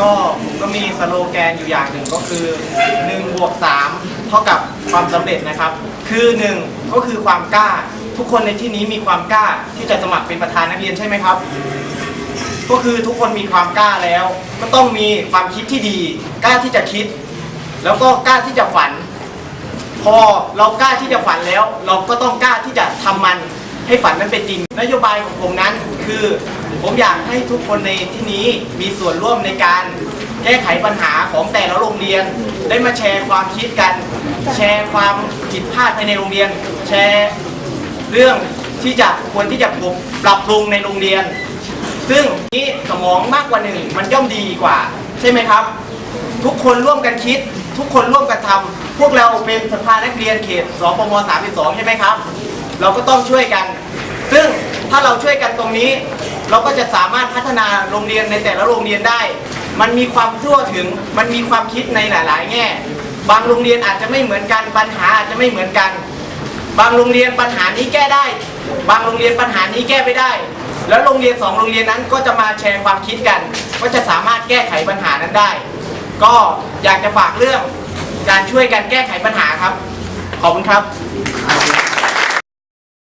ก็มีสโลแกนอยู่อย่างหนึ่งก็คือ1บวก3เท่ากับความสำเร็จนะครับ คือ 1 ก็คือความกล้า ทุกคนในที่นี้มีความกล้าที่จะสมัครเป็นประธานนักเรียนใช่ไหมครับ ก็คือทุกคนมีความกล้าแล้ว ก็ต้องมีความคิดที่ดี กล้าที่จะคิด แล้วก็กล้าที่จะฝัน พอเรากล้าที่จะฝันแล้ว เราก็ต้องกล้าที่จะทำมัน ให้ฝันนั้นเป็นจริง นโยบายของผมนั้นคือ ผมอยากให้ทุกคนในที่นี้มีส่วนร่วมในการแก้ไขปัญหาของแต่ละโรงเรียน ได้มาแชร์ความคิดกัน แชร์ความผิดพลาดภายในโรงเรียน แชร์เรื่องที่จะควรที่จะปรับปรุงในโรงเรียน ซึ่งนี้สมองมากกว่าหนึ่งมันย่อมดีกว่า ใช่ไหมครับ ทุกคนร่วมกันคิด ทุกคนร่วมกันทำพวกเราเป็นสภานักเรียนเขตสปม32ใช่ไหมครับ เราก็ต้องช่วยกัน ซึ่งถ้าเราช่วยกันตรงนี้ เราก็จะสามารถพัฒนาโรงเรียนในแต่ละโรงเรียนได้ มันมีความทั่วถึง มันมีความคิดในหลาย ๆ แง่ บางโรงเรียนอาจจะไม่เหมือนกัน ปัญหาอาจจะไม่เหมือนกัน บางโรงเรียนปัญหานี้แก้ได้ บางโรงเรียนปัญหานี้แก้ไม่ได้ แล้วโรงเรียนสองโรงเรียนนั้นก็จะมาแชร์ความคิดกัน ก็จะสามารถแก้ไขปัญหานั้นได้ ก็อยากจะฝากเรื่องการช่วยกันแก้ไขปัญหาครับ ขอบคุณครับ